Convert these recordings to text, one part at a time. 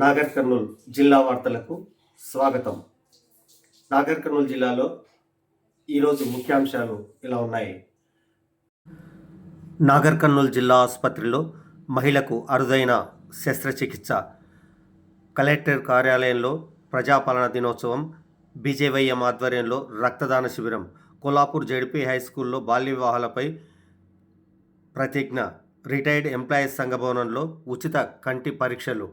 నాగర్ కర్నూలు జిల్లా వార్తలకు స్వాగతం. నాగర్ కర్నూలు జిల్లాలో ఈరోజు ముఖ్యాంశాలు ఇలా ఉన్నాయి. నాగర్ కర్నూలు జిల్లా ఆసుపత్రిలో మహిళకు అరుదైన శస్త్రచికిత్స. కలెక్టర్ కార్యాలయంలో ప్రజాపాలన దినోత్సవం బీజేవైఎం ఆధ్వర్యంలో రక్తదాన శిబిరం కొల్లాపూర్ జెడ్పీ హై స్కూల్లో బాల్య వివాహాలపై ప్రతిజ్ఞ రిటైర్డ్ ఎంప్లాయీస్ సంఘ భవనంలో ఉచిత కంటి పరీక్షలు.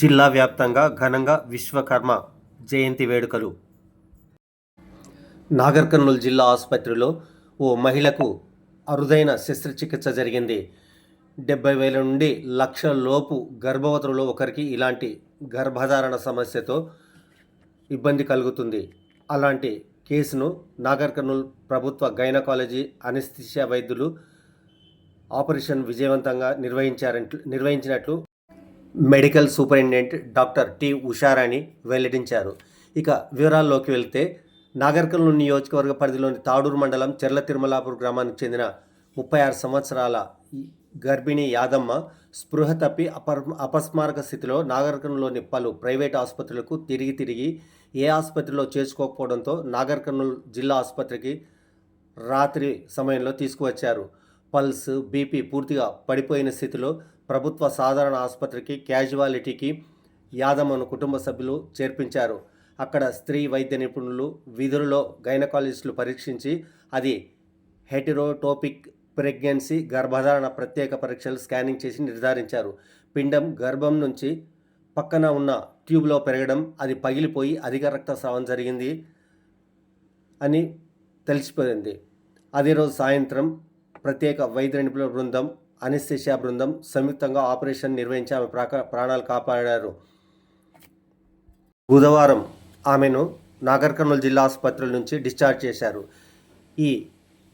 జిల్లా వ్యాప్తంగా ఘనంగా విశ్వకర్మ జయంతి వేడుకలు. నాగర్కర్నూలు జిల్లా ఆసుపత్రిలో ఓ మహిళకు అరుదైన శస్త్రచికిత్స జరిగింది. డెబ్బై వేల నుండి లక్ష లోపు గర్భవతులలో ఒకరికి ఇలాంటి గర్భధారణ సమస్యతో ఇబ్బంది కలుగుతుంది. అలాంటి కేసును నాగర్కర్నూలు ప్రభుత్వ గైనకాలజీ అనిస్థిషియా వైద్యులు ఆపరేషన్ విజయవంతంగా నిర్వహించారంట్లు నిర్వహించినట్లు medical superintendent doctor T Usharani వెల్లడించారు. ఇక వివరాల్లోకి వెళ్తే నాగర్కర్నూలు నియోజకవర్గ పరిధిలోని తాడూరు మండలం చెర్ల తిరుమలాపూర్ గ్రామానికి చెందిన ముప్పై ఆరు సంవత్సరాల గర్భిణి యాదమ్మ స్పృహ తప్పి అపర్ అపస్మారక స్థితిలో నాగర్కర్నూలులోని పలు ప్రైవేట్ ఆసుపత్రులకు తిరిగి తిరిగి ఏ ఆసుపత్రిలో చేర్చుకోకపోవడంతో నాగర్కర్నూలు జిల్లా ఆసుపత్రికి రాత్రి సమయంలో తీసుకువచ్చారు. పల్స్ బీపీ పూర్తిగా పడిపోయిన స్థితిలో ప్రభుత్వ సాధారణ ఆసుపత్రికి క్యాజువాలిటీకి యాదమ్మను కుటుంబ సభ్యులు చేర్పించారు. అక్కడ స్త్రీ వైద్య నిపుణులు విధులలో గైనకాలజిస్టులు పరీక్షించి అది హెటిరోటోపిక్ ప్రెగ్నెన్సీ గర్భధారణ ప్రత్యేక పరీక్షలు స్కానింగ్ చేసి నిర్ధారించారు. పిండం గర్భం నుంచి పక్కన ఉన్న ట్యూబ్లో పెరగడం అది పగిలిపోయి అధిక రక్తస్రావం జరిగింది అని తెలిసిపోయింది. అదే రోజు సాయంత్రం ప్రత్యేక వైద్య నిపుణుల బృందం అనిస్థిషియా బృందం సంయుక్తంగా ఆపరేషన్ నిర్వహించి ఆమె ప్రాక ప్రాణాలు కాపాడారు. బుధవారం ఆమెను నాగర్ కర్నూలు జిల్లా ఆసుపత్రుల నుంచి డిశ్చార్జ్ చేశారు. ఈ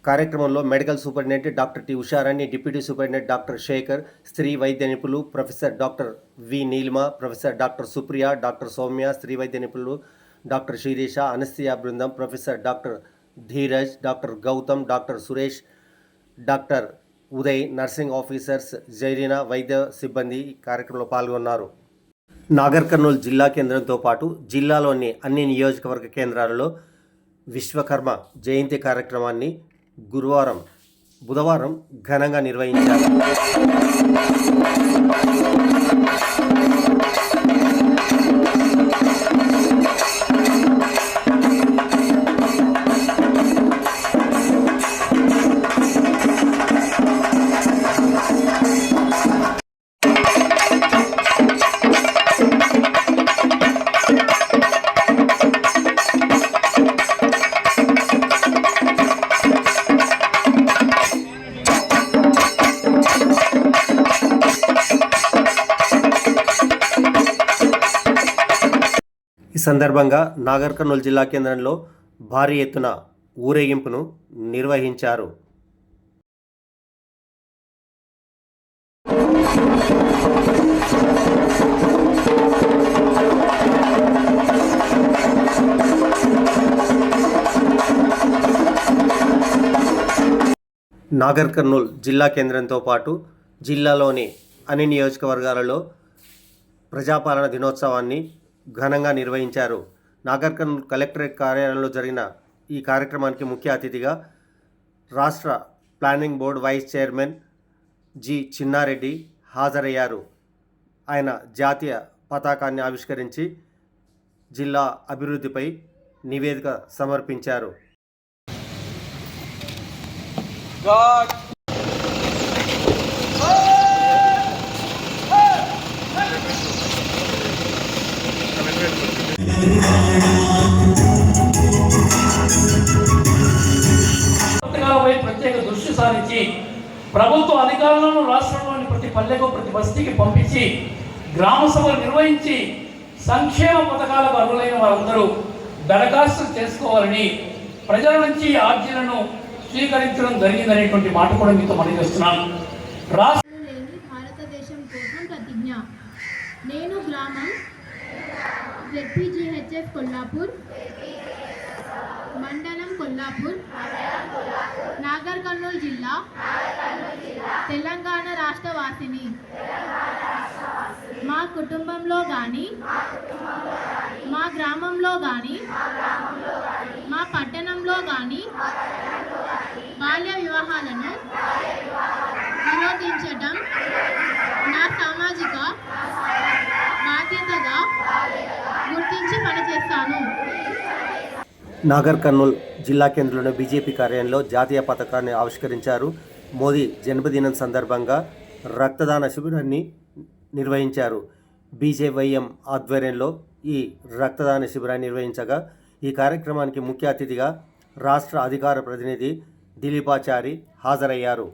కార్యక్రమంలో medical superintendent doctor T Usharani deputy superintendent doctor Shekar స్త్రీ వైద్య నిపుణులు professor doctor V Neelima professor doctor Supriya doctor Soumya స్త్రీ వైద్య నిపుణులు డాక్టర్ శిరీష అనస్థియా బృందం professor doctor Dheeraj doctor Gautam doctor Suresh doctor Uday nursing officers Jairina వైద్య సిబ్బంది ఈ కార్యక్రమంలో పాల్గొన్నారు. నాగర్ కర్నూలు జిల్లా కేంద్రంతో పాటు జిల్లాలోని అన్ని నియోజకవర్గ కేంద్రాలలో విశ్వకర్మ జయంతి కార్యక్రమాన్ని గురువారం బుధవారం ఘనంగా నిర్వహించారు. సందర్భంగా నాగర్ కర్నూలు జిల్లా కేంద్రంలో భారీ ఎత్తున ఊరేగింపును నిర్వహించారు. నాగర్ కర్నూలు జిల్లా కేంద్రంతో పాటు జిల్లాలోని అన్ని నియోజకవర్గాలలో ప్రజాపాలన దినోత్సవాన్ని ఘనంగా నిర్వహించారు. నాగర్కర్ కలెక్టరేట్ కార్యాలయంలో జరిగిన ఈ కార్యక్రమానికి ముఖ్య అతిథిగా రాష్ట్ర planning board vice chairman G Chinnareddy హాజరయ్యారు. ఆయన జాతీయ పతాకాన్ని ఆవిష్కరించి జిల్లా అభివృద్ధిపై నివేదిక సమర్పించారు. ప్రత్యేక ప్రభుత్వ అధికారులను రాష్ట్రంలోని ప్రతి పల్లెకు ప్రతి బస్తీకి పంపించి గ్రామ సభలు నిర్వహించి సంక్షేమ పథకాలకు అర్హులైన వారందరూ దరఖాస్తు చేసుకోవాలని ప్రజల నుంచి ఆర్జీలను స్వీకరించడం జరిగిందనేటువంటి మాట కూడా మీతో మనవి చేస్తున్నాను రాష్ట్ర భారతదేశం కోసం ప్రతిజ్ఞ. నేను గ్రామం జెడ్పీజీహెచ్ఎస్ కొల్లాపూర్ మండలం కొల్లాపూర్ నాగర్ కర్నూలు జిల్లా తెలంగాణ రాష్ట్ర వాసిని. మా కుటుంబంలో కానీ మా గ్రామంలో కానీ మా పట్టణంలో కానీ నాగర్ కర్నూల్ జిల్లా కేంద్రంలోని బీజేపీ కార్యాలయంలో జాతీయ పథకాన్ని ఆవిష్కరించారు. మోదీ జన్మదినం సందర్భంగా రక్తదాన శిబిరాన్ని నిర్వహించారు. బీజేవైఎం ఆధ్వర్యంలో ఈ రక్తదాన శిబిరాన్ని నిర్వహించగా ఈ కార్యక్రమానికి ముఖ్య అతిథిగా రాష్ట్ర అధికార ప్రతినిధి దిలీపాచారి హాజరయ్యారు.